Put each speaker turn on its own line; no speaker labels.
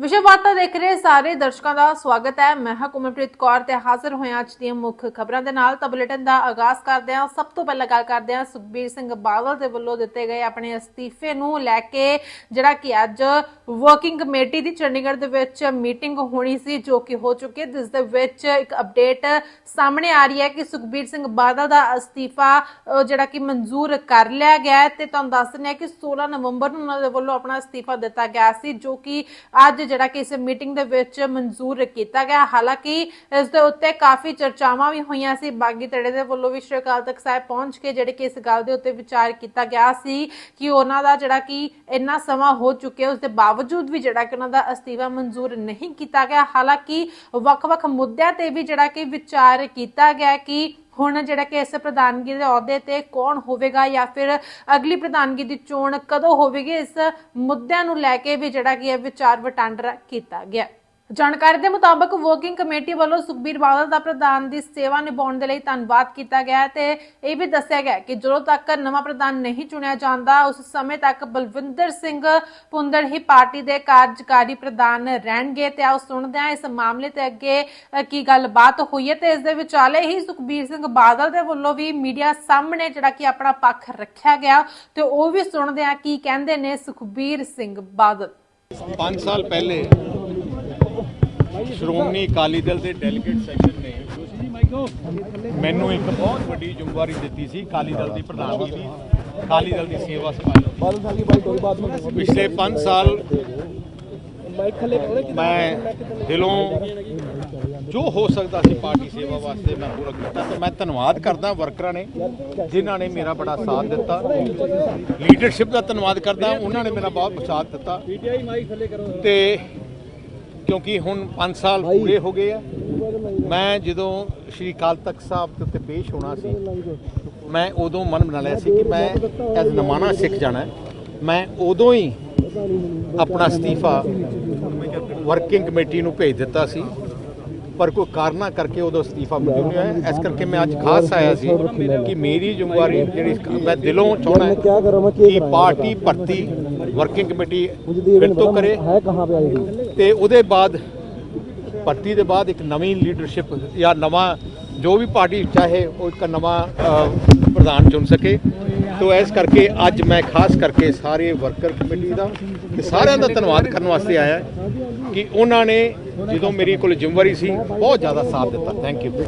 ਵਿਸ਼ਵ ਵਾਰਤਾ ਦੇਖ ਰਹੇ ਸਾਰੇ ਦਰਸ਼ਕਾਂ ਦਾ ਸਵਾਗਤ ਹੈ। ਮੈਂ ਹਾਂ ਕੁਮਰਪ੍ਰੀਤ ਕੌਰ ਤੇ ਹਾਜ਼ਰ ਹੋਇਆ ਅੱਜ ਦੀਆਂ ਮੁੱਖ ਖਬਰਾਂ ਦੇ ਨਾਲ। ਤਾਂ ਬੁਲੇਟਿਨ ਦਾ ਆਗਾਜ਼ ਕਰਦੇ ਹਾਂ ਸਭ ਤੋਂ ਪਹਿਲਾਂ ਗੱਲ ਕਰਦੇ ਹਾਂ ਸੁਖਬੀਰ ਸਿੰਘ ਬਾਦਲ ਦੇ ਵੱਲੋਂ ਦਿੱਤੇ ਗਏ ਆਪਣੇ ਅਸਤੀਫੇ ਨੂੰ ਲੈ ਕੇ, ਜਿਹੜਾ ਕਿ ਅੱਜ ਵਰਕਿੰਗ ਕਮੇਟੀ ਦੀ ਚੰਡੀਗੜ੍ਹ ਦੇ ਵਿੱਚ ਮੀਟਿੰਗ ਹੋਣੀ ਸੀ, ਜੋ ਕਿ ਹੋ ਚੁੱਕੀ ਹੈ। ਜਿਸ ਦੇ ਵਿੱਚ ਇੱਕ ਅਪਡੇਟ ਸਾਹਮਣੇ ਆ ਰਹੀ ਹੈ ਕਿ ਸੁਖਬੀਰ ਸਿੰਘ ਬਾਦਲ ਦਾ ਅਸਤੀਫਾ ਜਿਹੜਾ ਕਿ ਮਨਜ਼ੂਰ ਕਰ ਲਿਆ ਗਿਆ ਤੇ ਤੁਹਾਨੂੰ ਦੱਸ ਦਿੰਦੇ ਹਾਂ ਕਿ 16 ਨਵੰਬਰ ਨੂੰ ਉਹਨਾਂ ਦੇ ਵੱਲੋਂ ਆਪਣਾ ਅਸਤੀਫਾ ਦਿੱਤਾ ਗਿਆ ਸੀ, ਜੋ ਕਿ ਅੱਜ ਜਿਹੜਾ ਕਿ ਇਸ ਮੀਟਿੰਗ ਦੇ ਵਿੱਚ ਮਨਜ਼ੂਰ ਕੀਤਾ ਗਿਆ। ਹਾਲਾਂਕਿ ਇਸ ਦੇ ਉੱਤੇ ਕਾਫੀ ਚਰਚਾਵਾਂ ਵੀ ਹੋਈਆਂ ਸੀ। ਬਾਗੀ ਧੜੇ ਦੇ ਵੱਲੋਂ ਵੀ ਸ਼੍ਰੀ ਅਕਾਲ ਤਖਤ ਸਾਹਿਬ ਪਹੁੰਚ ਕੇ ਜਿਹੜੇ ਕਿ ਇਸ ਗੱਲ ਦੇ ਉੱਤੇ ਵਿਚਾਰ ਕੀਤਾ ਗਿਆ ਸੀ ਕਿ ਉਹਨਾਂ ਦਾ ਜਿਹੜਾ ਕਿ ਇੰਨਾ ਸਮਾਂ ਹੋ ਚੁੱਕਿਆ, ਉਸ ਦੇ ਬਾਵਜੂਦ ਵੀ ਜਿਹੜਾ ਕਿ ਉਹਨਾਂ ਦਾ ਅਸਤੀਫਾ ਮਨਜ਼ੂਰ ਨਹੀਂ ਕੀਤਾ ਗਿਆ। ਹਾਲਾਂਕਿ ਵੱਖ-ਵੱਖ ਮੁੱਦਿਆਂ ਤੇ ਵੀ ਜਿਹੜਾ ਕਿ ਵਿਚਾਰ ਕੀਤਾ ਗਿਆ ਕਿ ਹੁਣ ਜਿਹੜਾ ਕਿ ਇਸ ਪ੍ਰਧਾਨਗੀ ਦੇ ਅਹੁਦੇ ਤੇ ਕੌਣ ਹੋਵੇਗਾ ਜਾਂ ਫਿਰ ਅਗਲੀ ਪ੍ਰਧਾਨਗੀ ਦੀ ਚੋਣ ਕਦੋਂ ਹੋਵੇਗੀ, ਇਸ ਮੁੱਦਿਆਂ ਨੂੰ ਲੈ ਕੇ ਵੀ ਜਿਹੜਾ ਕਿ ਵਿਚਾਰ ਵਟਾਂਦਰਾ ਕੀਤਾ ਗਿਆ। ਜਾਣਕਾਰੀ ਦੇ ਮੁਤਾਬਕ ਵਰਕਿੰਗ ਕਮੇਟੀ ਵੱਲੋਂ ਸੁਖਬੀਰ ਬਾਦਲ ਦਾ ਪ੍ਰਧਾਨ ਦੀ ਸੇਵਾ ਨਿਭਾਉਣ ਦੇ ਲਈ ਧੰਨਵਾਦ ਕੀਤਾ ਗਿਆ ਤੇ ਇਹ ਵੀ ਦੱਸਿਆ ਗਿਆ ਕਿ ਜਦੋਂ ਤੱਕ ਨਵਾਂ ਪ੍ਰਧਾਨ ਨਹੀਂ ਚੁਣਿਆ ਜਾਂਦਾ, ਉਸ ਸਮੇਂ ਤੱਕ ਬਲਵਿੰਦਰ ਸਿੰਘ ਪੁੰਦੜ ਹੀ ਪਾਰਟੀ ਦੇ ਕਾਰਜਕਾਰੀ ਪ੍ਰਧਾਨ ਰਹਿਣਗੇ ਤੇ ਆਓ ਸੁਣਦੇ ਹਾਂ ਇਸ ਮਾਮਲੇ ਤੇ ਅੱਗੇ ਕੀ ਗੱਲਬਾਤ ਹੋਈ ਹੈ ਤੇ ਇਸ ਦੇ ਵਿਚਾਲੇ ਹੀ ਸੁਖਬੀਰ ਸਿੰਘ ਬਾਦਲ ਦੇ ਵੱਲੋਂ ਵੀ ਮੀਡੀਆ ਸਾਹਮਣੇ ਜਿਹੜਾ ਕਿ ਆਪਣਾ ਪੱਖ ਰੱਖਿਆ ਗਿਆ ਤੇ ਉਹ ਵੀ ਸੁਣਦੇ ਹਾਂ ਕੀ ਕਹਿੰਦੇ ਨੇ ਸੁਖਬੀਰ ਸਿੰਘ ਬਾਦਲ।
5 ਸਾਲ ਪਹਿਲੇ ਸ਼੍ਰੋਮਣੀ ਅਕਾਲੀ ਦਲ ਦੇ ਡੈਲੀਗੇਟ ਸੈਸ਼ਨ ਨੇ ਮੈਨੂੰ ਇੱਕ ਬਹੁਤ ਵੱਡੀ ਜ਼ਿੰਮੇਵਾਰੀ ਦਿੱਤੀ ਸੀ ਅਕਾਲੀ ਦਲ ਦੀ ਪ੍ਰਧਾਨਗੀ ਦੀ ਅਕਾਲੀ ਦਲ ਦੀ ਸੇਵਾ ਸੰਭਾਲਣ ਪਿਛਲੇ 5 ਸਾਲ ਮੈਂ ਦਿਲੋਂ ਜੋ ਹੋ ਸਕਦਾ ਸੀ ਪਾਰਟੀ ਸੇਵਾ ਵਾਸਤੇ ਮੈਂ ਪੂਰਾ ਕੀਤਾ ਤੇ ਮੈਂ ਧੰਨਵਾਦ ਕਰਦਾ ਵਰਕਰਾਂ ਨੇ ਜਿਨ੍ਹਾਂ ਨੇ ਮੇਰਾ ਬੜਾ ਸਾਥ ਦਿੱਤਾ। ਲੀਡਰਸ਼ਿਪ ਦਾ ਧੰਨਵਾਦ ਕਰਦਾ ਉਹਨਾਂ ਨੇ ਮੇਰਾ ਬਹੁਤ ਸਾਥ ਦਿੱਤਾ। ਤੇ ਕਿਉਂਕਿ ਹੁਣ 5 ਸਾਲ ਪੂਰੇ ਹੋ ਗਏ ਆ। ਮੈਂ ਜਦੋਂ ਸ਼੍ਰੀ ਅਕਾਲ ਤਖਤ ਸਾਹਿਬ ਦੇ ਉੱਤੇ ਪੇਸ਼ ਹੋਣਾ ਸੀ ਮੈਂ ਉਦੋਂ ਮਨ ਬਣਾ ਲਿਆ ਸੀ ਕਿ ਮੈਂ ਐਜ਼ ਨਮਾਣਾ ਸਿੱਖ ਜਾਣਾ। ਮੈਂ ਉਦੋਂ ਹੀ ਆਪਣਾ ਅਸਤੀਫਾ ਵਰਕਿੰਗ ਕਮੇਟੀ ਨੂੰ ਭੇਜ ਦਿੱਤਾ ਸੀ। ਪਰ ਕੋਈ ਕਾਰਨਾ ਕਰਕੇ ਉਹਦਾ ਅਸਤੀਫਾ ਮਨਜ਼ੂਰ ਨਹੀਂ ਹੋਇਆ ਇਸ ਕਰਕੇ ਮੈਂ ਅੱਜ ਖਾਸ ਆਇਆ ਸੀ ਕਿ ਮੇਰੀ ਜ਼ਿੰਮੇਵਾਰੀ ਜਿਹੜੀ ਮੈਂ ਦਿਲੋਂ
ਚਾਹਣਾ
ਕਿ ਪਾਰਟੀ ਭਰਤੀ ਵਰਕਿੰਗ ਕਮੇਟੀ ਫਿਰ ਤੋਂ ਕਰੇ। ਤੇ ਉਹਦੇ ਬਾਅਦ ਭਰਤੀ ਦੇ ਬਾਅਦ ਇੱਕ ਨਵੀਂ ਲੀਡਰਸ਼ਿਪ ਜਾਂ ਨਵਾਂ ਜੋ ਵੀ ਪਾਰਟੀ ਚਾਹੇ ਉਹ ਇੱਕ ਨਵਾਂ ਪ੍ਰਧਾਨ ਚੁਣ ਸਕੇ। ਤੋ ਇਸ ਕਰਕੇ ਅੱਜ ਮੈਂ ਖਾਸ ਕਰਕੇ ਸਾਰੇ ਵਰਕਰ ਕਮੇਟੀ ਦਾ ਤੇ ਸਾਰਿਆਂ ਦਾ ਧੰਨਵਾਦ ਕਰਨ ਵਾਸਤੇ ਆਇਆ ਕਿ ਉਹਨਾਂ ਨੇ ਜਦੋਂ ਮੇਰੀ ਕੋਲ ਜ਼ਿੰਮੇਵਾਰੀ ਸੀ, ਬਹੁਤ ਜ਼ਿਆਦਾ ਸਾਥ ਦਿੱਤਾ। Thank you